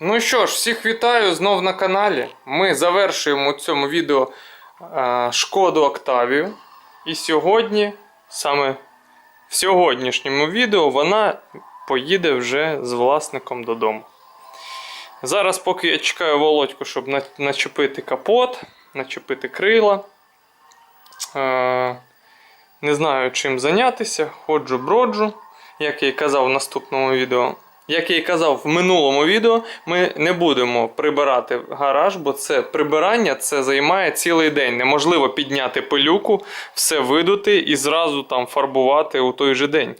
Ну що ж, всіх вітаю знов на каналі. Ми завершуємо у цьому відео е, шкоду Октавію. І сьогодні, саме в сьогоднішньому відео, вона поїде вже з власником додому. Зараз, поки я чекаю Володьку, щоб начепити капот, начепити крила. Е, не знаю, чим зайнятися. Ходжу, броджу, як я і казав в наступному відео. Як я і казав в минулому відео, ми не будемо прибирати гараж, бо це прибирання це займає цілий день. Неможливо підняти пилюку, все видути і зразу там фарбувати у той же день.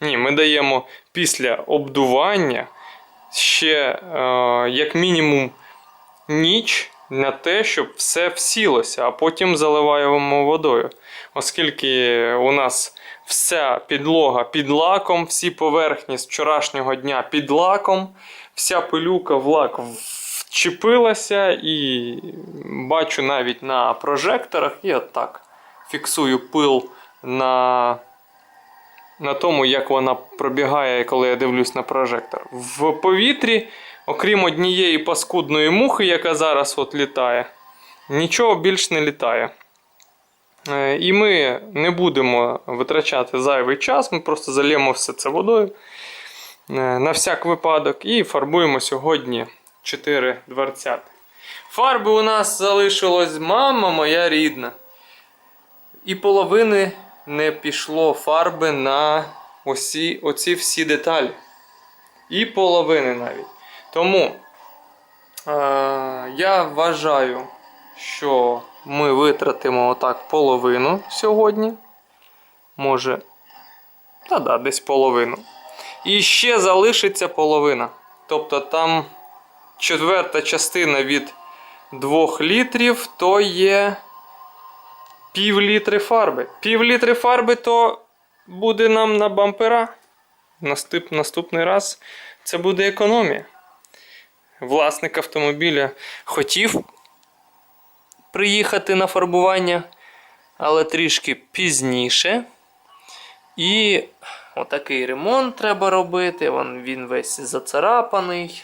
Ні, ми даємо після обдування ще е, як мінімум ніч на те, щоб все всілося, а потім заливаємо водою. Оскільки у нас вся підлога під лаком, всі поверхні з вчорашнього дня під лаком, вся пилюка в лак вчепилася, і бачу навіть на прожекторах, і отак фіксую пил на. На тому, як вона пробігає, коли я дивлюсь на прожектор. В повітрі, окрім однієї паскудної мухи, яка зараз от літає, нічого більш не літає. Е, І ми не будемо витрачати зайвий час, ми просто залємо все це водою е, на всяк випадок і фарбуємо сьогодні 4 дверцяти. Фарби у нас залишилось мама моя рідна. І половини не пішло фарби на осі, оці всі деталі. І половини навіть. Тому е, я вважаю, що ми витратимо отак половину сьогодні. Може. Та да, десь половину. І ще залишиться половина. Тобто там четверта частина від 2 літрів, то є пів літри фарби. Пів літри фарби то буде нам на бампера. Наступ, наступний раз це буде економія. Власник автомобіля хотів приїхати на фарбування, але трішки пізніше. І отакий ремонт треба робити. Вон він весь зацарапаний.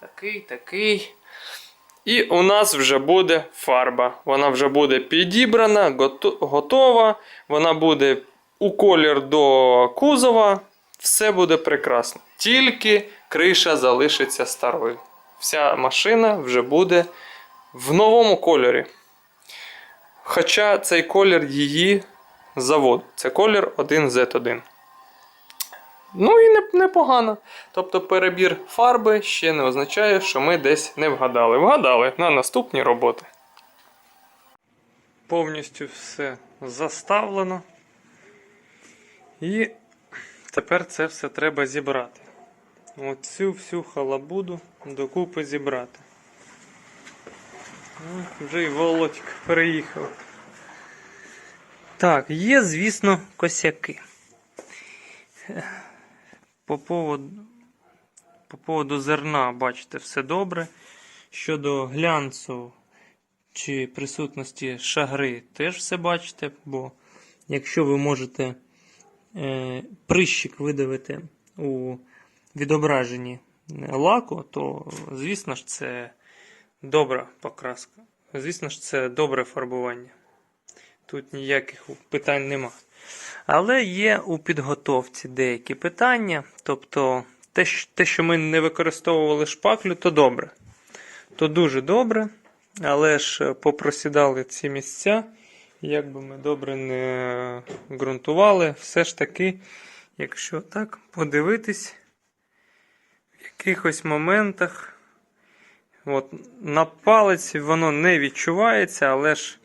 Такий, такий. І у нас вже буде фарба. Вона вже буде підібрана, готова. Вона буде у колір до кузова. Все буде прекрасно. Тільки криша залишиться старою. Вся машина вже буде в новому кольорі. Хоча цей колір її заводу. Це колір 1Z1. Ну і не- непогано. Тобто перебір фарби ще не означає, що ми десь не вгадали. Вгадали на наступні роботи. Повністю все заставлено. І тепер це все треба зібрати. Оцю всю халабуду докупи зібрати. Вже й Володька приїхав. Так, є, звісно, косяки. По поводу, по поводу зерна, бачите, все добре. Щодо глянцу чи присутності шагри, теж все бачите, бо якщо ви можете е, прищик видавити у відображенні лаку, то, звісно ж, це добра покраска. Звісно ж, це добре фарбування. Тут ніяких питань нема. Але є у підготовці деякі питання. Тобто, те, що ми не використовували шпаклю, то добре. То дуже добре. Але ж е, попросідали ці місця. Як би ми добре не ґрунтували, все ж таки, якщо так подивитись, в якихось моментах, от, на палець воно не відчувається, але ж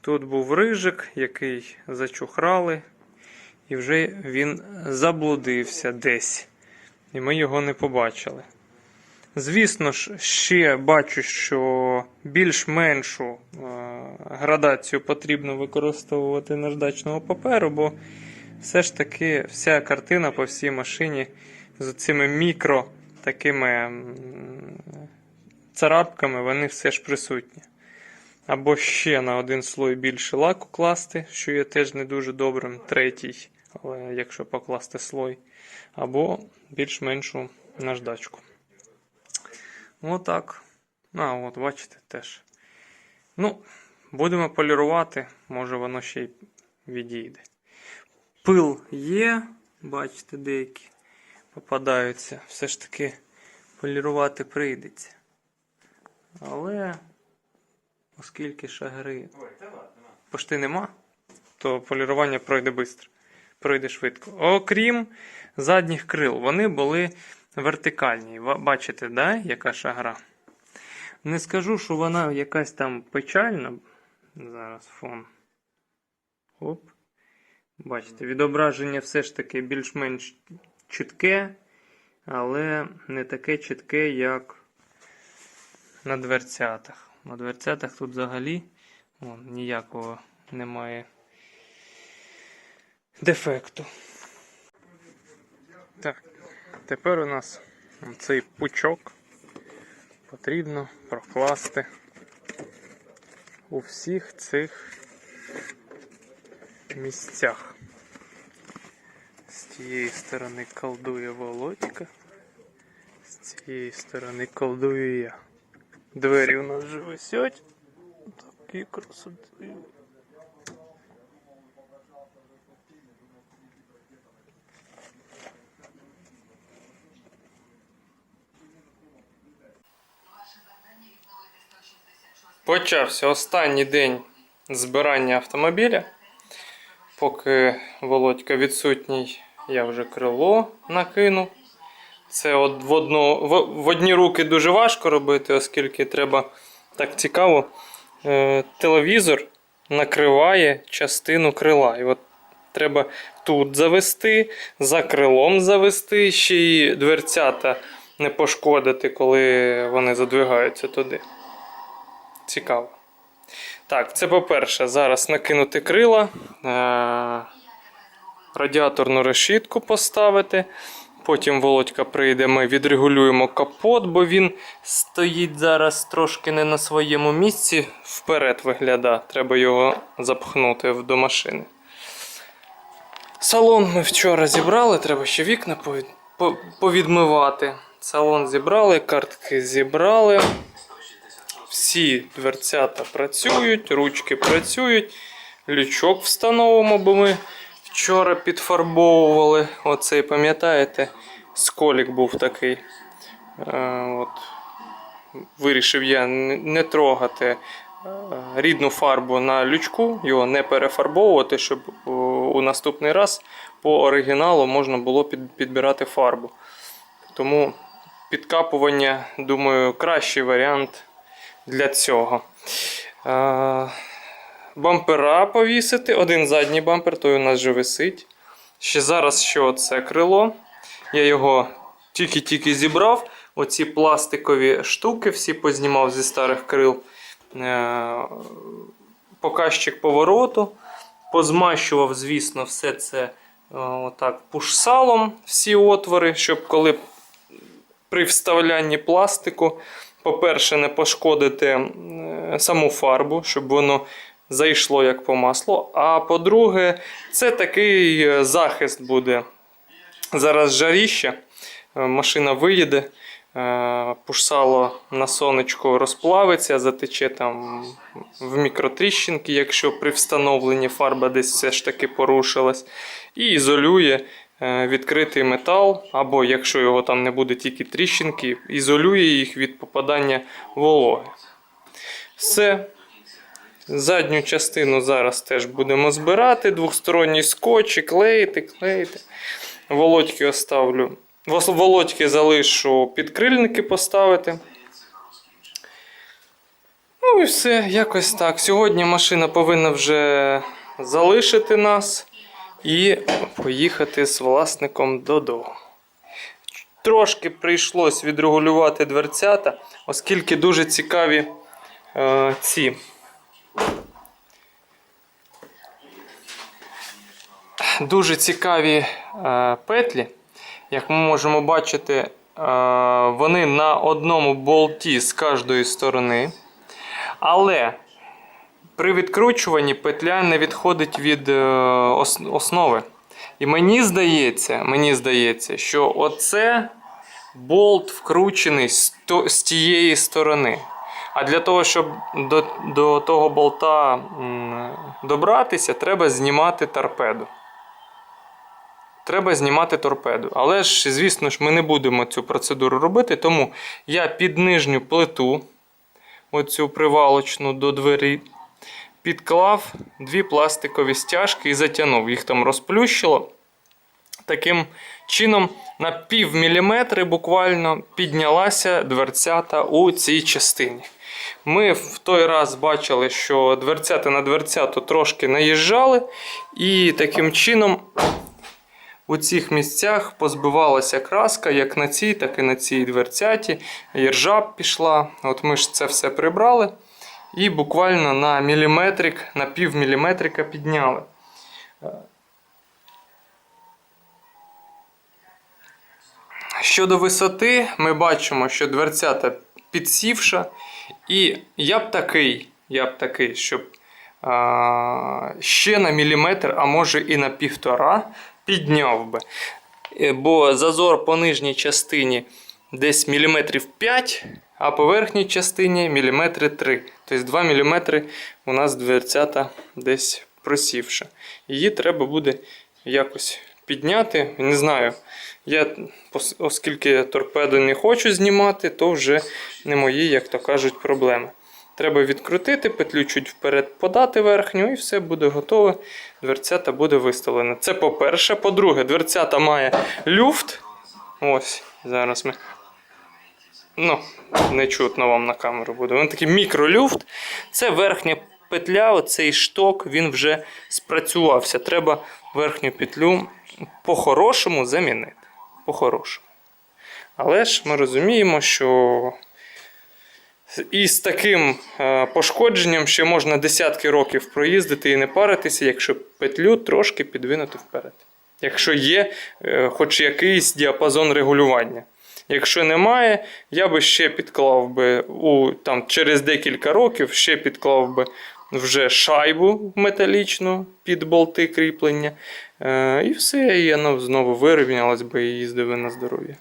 тут був рижик, який зачухрали, і вже він заблудився десь. І ми його не побачили. Звісно ж, ще бачу, що більш-меншу е, градацію потрібно використовувати наждачного паперу, бо все ж таки вся картина по всій машині з цими мікро такими царапками, вони все ж присутні. Або ще на один слой більше лаку класти, що є теж не дуже добрим, третій, але якщо покласти слой, або більш-меншу наждачку. Отак. А, от, бачите, теж. Ну, будемо полірувати, може воно ще й відійде. Пил є, бачите, деякі попадаються. Все ж таки полірувати прийдеться. Але оскільки шагри пошти нема, то полірування пройде швидко. Пройде швидко. Окрім задніх крил, вони були вертикальні. Бачите, да, яка шагра? Не скажу, що вона якась там печальна. Зараз фон. Оп. Бачите, відображення все ж таки більш-менш чітке, але не таке чітке, як на дверцятах. На дверцятах тут взагалі вон, ніякого немає дефекту. Так, тепер у нас цей пучок потрібно прокласти у всіх цих місцях. З тієї сторони колдує Володька, з цієї сторони колдую я. Двері у нас вже висять. Такі красоти. Почався останній день збирання автомобіля. Поки Володька відсутній, я вже крило накинув. Це от в, одну, в, в одні руки дуже важко робити, оскільки треба так цікаво. Е, телевізор накриває частину крила. І от треба тут завести, за крилом завести, ще й дверцята не пошкодити, коли вони задвигаються туди. Цікаво. Так, це по-перше, зараз накинути крила, е- радіаторну решітку поставити. Потім Володька прийде, ми відрегулюємо капот, бо він стоїть зараз трошки не на своєму місці. Вперед виглядає. Треба його запхнути до машини. Салон ми вчора зібрали, треба ще вікна повід- повідмивати. Салон зібрали, картки зібрали. Всі дверцята працюють, ручки працюють, лючок встановимо, бо ми вчора підфарбовували. Оцей, пам'ятаєте, сколік був такий. Е, от. Вирішив я не трогати е, рідну фарбу на лючку, його не перефарбовувати, щоб у наступний раз по оригіналу можна було підбирати фарбу. Тому підкапування, думаю, кращий варіант для цього. Бампера повісити. Один задній бампер, той у нас вже висить. Ще зараз що це крило. Я його тільки-тільки зібрав. Оці пластикові штуки всі познімав зі старих крил. Е, показчик повороту. Позмащував, звісно, все це е, отак пушсалом, всі отвори, щоб коли при вставлянні пластику, по-перше, не пошкодити е, саму фарбу, щоб воно зайшло як по маслу. А по-друге, це такий е, захист буде. Зараз жаріще, е, машина виїде, е, пушсало на сонечку розплавиться, затече там в мікротріщинки, якщо при встановленні фарба десь все ж таки порушилась, і ізолює відкритий метал, або якщо його там не буде тільки тріщинки, ізолює їх від попадання вологи. Все. Задню частину зараз теж будемо збирати, двосторонній скотч, клеїти, клеїти. Володьки оставлю. Володьки залишу підкрильники поставити. Ну і все, якось так. Сьогодні машина повинна вже залишити нас і поїхати з власником додому. Трошки прийшлось відрегулювати дверцята, оскільки дуже цікаві е, ці. Дуже цікаві е, петлі. Як ми можемо бачити, е, вони на одному болті з кожної сторони. Але при відкручуванні петля не відходить від е, основи. І мені здається, мені здається, що оце болт вкручений з, тієї сторони. А для того, щоб до, до того болта добратися, треба знімати торпеду. Треба знімати торпеду. Але ж, звісно ж, ми не будемо цю процедуру робити, тому я під нижню плиту, оцю привалочну до двері, підклав дві пластикові стяжки і затягнув. Їх там розплющило. Таким чином, на пів міліметри буквально піднялася дверцята у цій частині. Ми в той раз бачили, що дверцята на дверцяту трошки наїжджали, і таким чином у цих місцях позбивалася краска як на цій, так і на цій дверцяті. І ржа пішла. От ми ж це все прибрали. І буквально на міліметрик, на пів міліметрика підняли. Щодо висоти, ми бачимо, що дверцята підсівша. І я б такий, я б такий, щоб а, ще на міліметр, а може і на півтора підняв би. Е, Бо зазор по нижній частині десь міліметрів 5, а по верхній частині міліметри 3. Тобто 2 міліметри у нас дверцята десь просівша. Її треба буде якось підняти. Не знаю. Я, оскільки торпеду не хочу знімати, то вже не мої, як то кажуть, проблеми. Треба відкрутити, петлю чуть вперед подати верхню, і все буде готове. Дверцята буде виставлена. Це по-перше. По-друге, дверцята має люфт. Ось, зараз ми. Ну, не чутно вам на камеру буде. Він такий мікролюфт. Це верхня петля, оцей шток, він вже спрацювався. Треба верхню петлю по-хорошому замінити. По-хорошому. Але ж ми розуміємо, що і з таким е, пошкодженням ще можна десятки років проїздити і не паритися, якщо петлю трошки підвинути вперед. Якщо є е, хоч якийсь діапазон регулювання. Якщо немає, я би ще підклав би у, там, через декілька років ще підклав би вже шайбу металічну під болти кріплення. Е, і все, і воно знову вирівнялось би і їздив на здоров'я.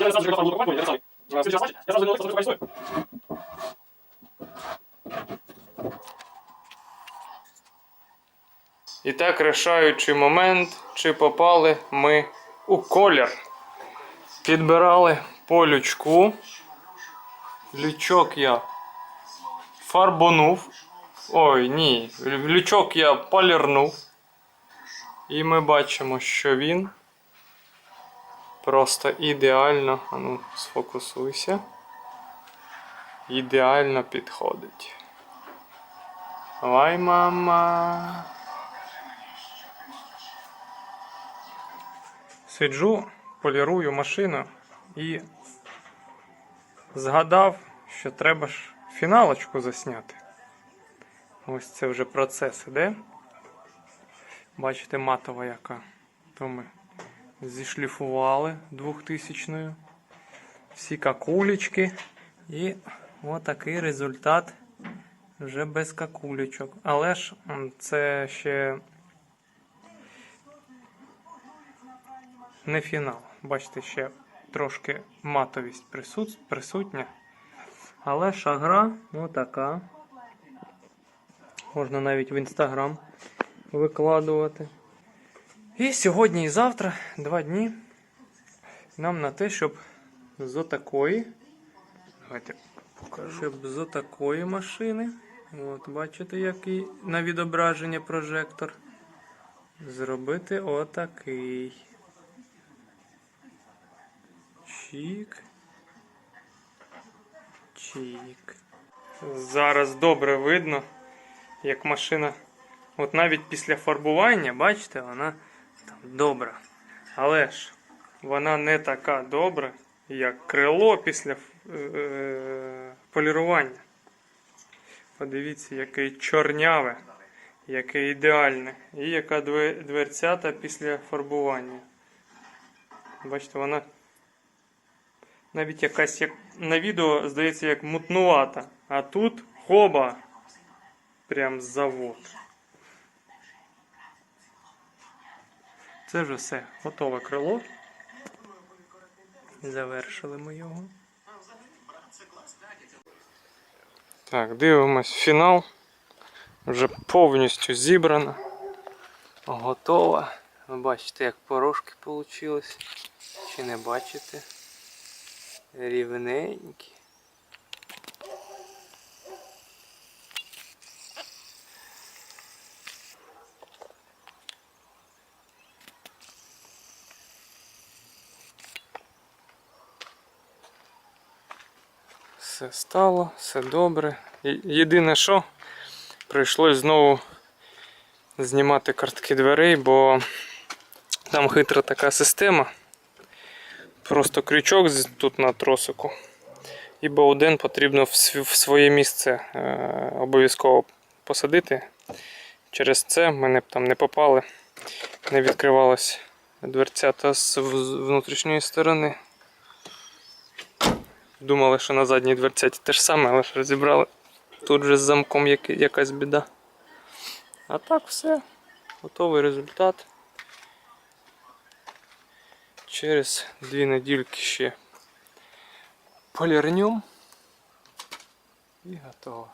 Я сразу же готов был покупать, я. В следующий матч, я сразу говорил, что сколько стоит. І так, решаючий момент, чи попали ми у колір. Підбирали по лючку. Лючок я фарбонув. Ой, ні. Лючок я полірнув. І ми бачимо, що він просто ідеально. Ну, сфокусуйся. Ідеально підходить. Ой, мама. Сиджу, полірую машину і згадав, що треба ж фіналочку засняти. Ось це вже процес іде. Бачите, матова яка. То ми зішліфували 2000-ю. Всі какулечки. І отакий результат вже без какулечок. Але ж це ще не фінал. Бачите, ще трошки матовість присут- присутня. Але шагра отака. Можна навіть в інстаграм викладувати. І сьогодні і завтра, два дні, нам на те, щоб з отакої. Давайте покажу. Щоб з отакої машини. От, бачите, який на відображення прожектор. Зробити отакий. Чік. Чік. Зараз добре видно, як машина. От навіть після фарбування, бачите, вона там добра. Але ж вона не така добра, як крило після е, полірування. Подивіться, яке чорняве, яке ідеальне. І яка дверцята після фарбування. Бачите, вона навіть якась як на відео здається як мутнувата. А тут хоба. Прям завод. Це вже все. Готове крило. Завершили ми його. Так, дивимось фінал. Вже повністю зібрана. Готова. Ви бачите, як порошки вийшли. Чи не бачите? Рівненькі. Все стало, все добре. Єдине, що прийшлось знову знімати картки дверей, бо там хитра така система. Просто крючок тут на тросику. І Бауден потрібно в своє місце е, обов'язково посадити. Через це ми не, там не попали, не відкривалась дверцята з внутрішньої сторони. Думали, що на задній дверцяті те ж саме, але ж розібрали. Тут же з замком якась біда. А так все. Готовий результат. Через дві недільки ще полірнем. І готово.